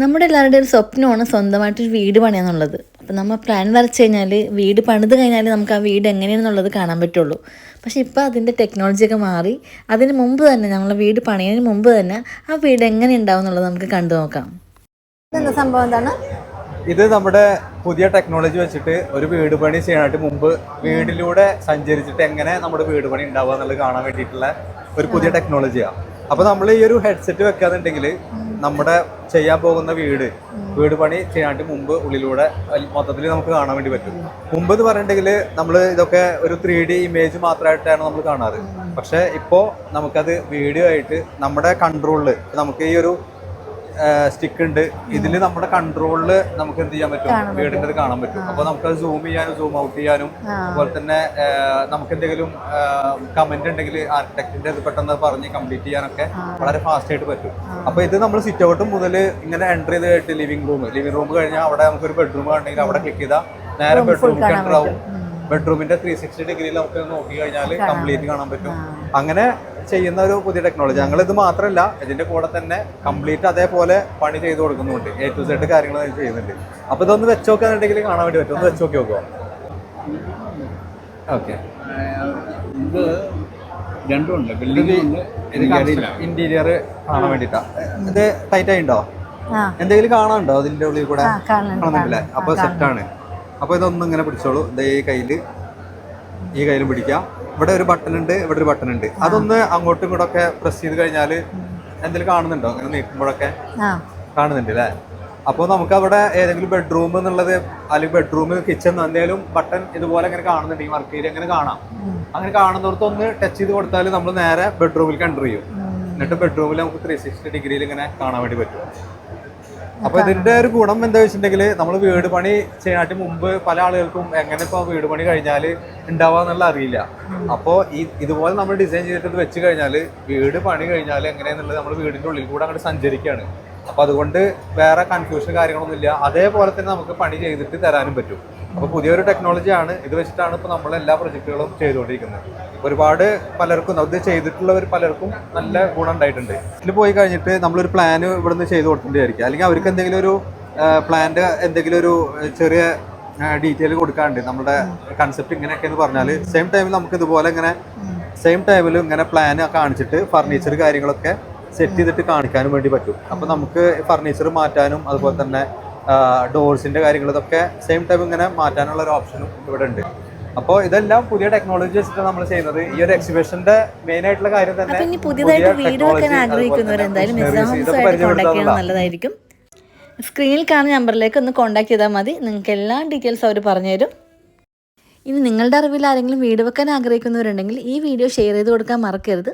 നമ്മുടെ എല്ലാവരുടെയും സ്വപ്നമാണ് സ്വന്തമായിട്ടൊരു വീട് പണിയാന്നുള്ളത്. അപ്പം നമ്മൾ പ്ലാൻ വരച്ച് കഴിഞ്ഞാൽ വീട് പണിത് കഴിഞ്ഞാൽ നമുക്ക് ആ വീട് എങ്ങനെയാണെന്നുള്ളത് കാണാൻ പറ്റുള്ളൂ. പക്ഷേ ഇപ്പോൾ അതിന്റെ ടെക്നോളജിയൊക്കെ മാറി അതിന് മുമ്പ് തന്നെ നമ്മൾ വീട് പണിയതിന് മുമ്പ് തന്നെ ആ വീട് എങ്ങനെ ഉണ്ടാവും എന്നുള്ളത് നമുക്ക് കണ്ടു നോക്കാം. ഇതെന്താ സംഭവം എന്താണ്? ഇത് നമ്മുടെ പുതിയ ടെക്നോളജി വെച്ചിട്ട് ഒരു വീട് പണി ചെയ്യാനായിട്ട് മുമ്പ് വീടിലൂടെ സഞ്ചരിച്ചിട്ട് എങ്ങനെ നമ്മുടെ വീട് പണി ഉണ്ടാവുക എന്നുള്ളത് കാണാൻ വേണ്ടിയിട്ടുള്ള ഒരു പുതിയ ടെക്നോളജിയാണ് അപ്പോൾ നമ്മൾ ഈ ഒരു ഹെഡ്സെറ്റ് വെക്കാന്നുണ്ടെങ്കിൽ നമ്മുടെ ചെയ്യാൻ പോകുന്ന വീട് വീട് പണി ചെയ്യാനായിട്ട് മുമ്പ് ഉള്ളിലൂടെ മൊത്തത്തിൽ നമുക്ക് കാണാൻ വേണ്ടി പറ്റും. മുമ്പ് എന്ന് പറഞ്ഞിട്ടുണ്ടെങ്കിൽ നമ്മൾ ഇതൊക്കെ ഒരു ത്രീ ഡി ഇമേജ് മാത്രമായിട്ടാണ് നമ്മൾ കാണാറ്. പക്ഷേ ഇപ്പോൾ നമുക്കത് വീഡിയോ ആയിട്ട് നമ്മുടെ കൺട്രോളിൽ നമുക്ക് ഈ ഒരു സ്റ്റിക്ക് ഉണ്ട്. ഇതിൽ നമ്മുടെ കൺട്രോളിൽ നമുക്ക് എന്ത് ചെയ്യാൻ പറ്റും? വീടിന്റെ അത് കാണാൻ പറ്റും. അപ്പോൾ നമുക്ക് അത് സൂം ചെയ്യാനും സൂം ഔട്ട് ചെയ്യാനും അതുപോലെ തന്നെ നമുക്ക് എന്തെങ്കിലും കമന്റ് ഉണ്ടെങ്കിൽ ആർക്കിടെക്റ്റിന്റെ ഇത് പെട്ടെന്ന് പറഞ്ഞ് കംപ്ലീറ്റ് ചെയ്യാനൊക്കെ വളരെ ഫാസ്റ്റ് ആയിട്ട് പറ്റും. അപ്പോൾ ഇത് നമ്മൾ സിറ്റ് ഔട്ട് മുതൽ ഇങ്ങനെ എന്റർ ചെയ്ത് കഴിഞ്ഞിട്ട് ലിവിംഗ് റൂം ലിവിംഗ് റൂം കഴിഞ്ഞാൽ അവിടെ നമുക്ക് ഒരു ബെഡ്റൂം ഉണ്ടെങ്കിൽ അവിടെ ക്ലിക്ക് ചെയ്താൽ നേരെ ബെഡ്റൂം എന്റർ ആവും. ബെഡ്റൂമിന്റെ ത്രീ സിക്സ്റ്റി ഡിഗ്രിയിൽ നമുക്ക് നോക്കി കഴിഞ്ഞാൽ കംപ്ലീറ്റ് കാണാൻ പറ്റും. അങ്ങനെ ചെയ്യുന്ന ഒരു പുതിയ ടെക്നോളജി ഞങ്ങൾ ഇത് മാത്രമല്ല ഇതിന്റെ കൂടെ തന്നെ കംപ്ലീറ്റ് അതേപോലെ പണി ചെയ്ത് കൊടുക്കുന്നുണ്ട്. എ ടു സെഡ് കാര്യങ്ങൾ ചെയ്യുന്നുണ്ട്. അപ്പൊ ഇതൊന്ന് വെച്ച് നോക്കാന്നുണ്ടെങ്കിൽ കാണാൻ വേണ്ടി പറ്റും. ഒന്ന് വെച്ച് നോക്കി നോക്കുക ഓക്കെ ഇത് രണ്ടുമുണ്ട്. ബിൽഡിംഗ് ഉണ്ട്. ഇന്റീരിയർ കാണാൻ വേണ്ടിട്ടാ. ഇത് ടൈറ്റ് ആയിണ്ടോ ആ. എന്തെങ്കിലും കാണാനുണ്ടോ അതിന്റെ ഉള്ളിൽ കൂടെ? കാണുന്നില്ലേ അപ്പൊ സെറ്റ് ആണ്. അപ്പൊ ഇതൊന്നും ഇങ്ങനെ പിടിച്ചോളൂ. ദേ ഈ കയ്യിൽ ഈ കയ്യിലും പിടിക്കാം. ഇവിടെ ഒരു ബട്ടൺ ഉണ്ട് ഇവിടെ ഒരു ബട്ടൺ ഉണ്ട്. അതൊന്ന് അങ്ങോട്ടും ഇങ്ങോട്ടും ഒക്കെ പ്രസ് ചെയ്ത് കഴിഞ്ഞാൽ എന്തെങ്കിലും കാണുന്നുണ്ടോ? അങ്ങനെ നീക്കുമ്പോഴൊക്കെ? കാണുന്നുണ്ട് അല്ലേ അപ്പോൾ നമുക്ക് അവിടെ ഏതെങ്കിലും ബെഡ്റൂം എന്നുള്ളത് അല്ലെങ്കിൽ ബെഡ്റൂം കിച്ചൺ എന്തെങ്കിലും ബട്ടൺ ഇതുപോലെ അങ്ങനെ കാണുന്നുണ്ട് ഈ വർക്ക് ഏരിയ അങ്ങനെ കാണാം അങ്ങനെ കാണുന്നിടത്ത് ഒന്ന് ടച്ച് ചെയ്ത് കൊടുത്താൽ നമ്മൾ നേരെ ബെഡ്റൂമിൽ എന്റർ ചെയ്യും. എന്നിട്ട് ബെഡ്റൂമിൽ നമുക്ക് ത്രീ സിക്സ്റ്റി ഡിഗ്രിയിൽ ഇങ്ങനെ കാണാൻ വേണ്ടി പറ്റും. അപ്പൊ ഇതിന്റെ ഒരു ഗുണം എന്താ വെച്ചിട്ടുണ്ടെങ്കിൽ നമ്മൾ വീട് പണി ചെയ്യാനായിട്ട് മുമ്പ് പല ആളുകൾക്കും എങ്ങനെ ഇപ്പൊ വീട് പണി കഴിഞ്ഞാൽ ഉണ്ടാവുക എന്നുള്ള അറിയില്ല. അപ്പോൾ ഈ ഇതുപോലെ നമ്മൾ ഡിസൈൻ ചെയ്തിട്ട് വെച്ച് കഴിഞ്ഞാൽ വീട് പണി കഴിഞ്ഞാൽ എങ്ങനെയാന്നുള്ളത് നമ്മൾ വീടിന്റെ ഉള്ളിൽ കൂടെ അങ്ങോട്ട് സഞ്ചരിക്കുകയാണ് അപ്പൊ അതുകൊണ്ട് വേറെ കൺഫ്യൂഷൻ കാര്യങ്ങളൊന്നും ഇല്ല അതേപോലെ തന്നെ നമുക്ക് പണി ചെയ്തിട്ട് തരാനും പറ്റും. അപ്പൊ പുതിയൊരു ടെക്നോളജിയാണ് ഇത് വെച്ചിട്ടാണ് ഇപ്പോൾ നമ്മൾ എല്ലാ പ്രൊജക്റ്റുകളും ചെയ്തുകൊണ്ടിരിക്കുന്നത്. ഒരുപാട് പലർക്കും അത് ചെയ്തിട്ടുള്ളവർ പലർക്കും നല്ല ഗുണം ഉണ്ടായിട്ടുണ്ട്. ഇതിൽ പോയി കഴിഞ്ഞിട്ട് നമ്മളൊരു പ്ലാൻ ഇവിടുന്ന് ചെയ്ത് കൊടുക്കേണ്ടതായിരിക്കും അല്ലെങ്കിൽ അവർക്ക് എന്തെങ്കിലും ഒരു പ്ലാന്റെ എന്തെങ്കിലും ഒരു ചെറിയ ഡീറ്റെയിൽ കൊടുക്കാണ്ട് നമ്മുടെ കൺസെപ്റ്റ് ഇങ്ങനെയൊക്കെ എന്ന് പറഞ്ഞാൽ സെയിം ടൈമിൽ നമുക്ക് ഇതുപോലെ ഇങ്ങനെ സെയിം ടൈമിൽ ഇങ്ങനെ പ്ലാൻ കാണിച്ചിട്ട് ഫർണിച്ചർ കാര്യങ്ങളൊക്കെ സെറ്റ് ചെയ്തിട്ട് കാണിക്കാനും വേണ്ടി പറ്റും. അപ്പോൾ നമുക്ക് ഫർണിച്ചർ മാറ്റാനും അതുപോലെ തന്നെ ഡോർസിന്റെ കാര്യങ്ങൾ ഇതൊക്കെ സെയിം ടൈം ഇങ്ങനെ മാറ്റാനുള്ള ഒരു ഓപ്ഷനും ഇവിടെ ഉണ്ട്. അപ്പോൾ ഇതെല്ലാം പുതിയ ടെക്നോളജി വെച്ചിട്ട് നമ്മൾ ചെയ്യുന്നത്. ഈ ഒരു എക്സിബിഷന്റെ മെയിൻ ആയിട്ടുള്ള കാര്യം തന്നെ പുതിയതായിട്ട് പുതിയ വീട് വെക്കാൻ ആഗ്രഹിക്കുന്നവർ എന്തായാലും. നല്ലതായിരിക്കും. സ്ക്രീനിൽ കാണുന്ന നമ്പറിലേക്ക് ഒന്ന് കോൺടാക്ട് ചെയ്താൽ മതി. നിങ്ങൾക്ക് എല്ലാ ഡീറ്റെയിൽസ് അവർ പറഞ്ഞുതരും ഇനി നിങ്ങളുടെ അറിവിൽ ആരെങ്കിലും വീട് വെക്കാൻ ആഗ്രഹിക്കുന്നവരുണ്ടെങ്കിൽ ഈ വീഡിയോ ഷെയർ ചെയ്ത് കൊടുക്കാൻ മറക്കരുത്.